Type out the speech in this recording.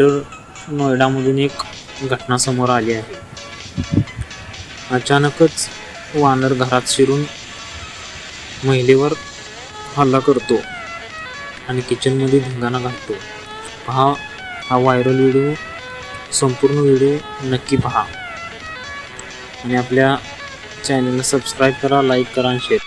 Greater नोएडामधून एक घटना समोर आली आहे. अचानकच वानर घरात शिरून महिलेवर हल्ला करतो आणि किचनमध्ये धिंगाणा घालतो. पहा हा व्हायरल व्हिडिओ संपूर्ण व्हिडिओ नक्की पहा. आणि आपल्या चॅनलला सबस्क्राईब करा लाईक करा आणि शेअर.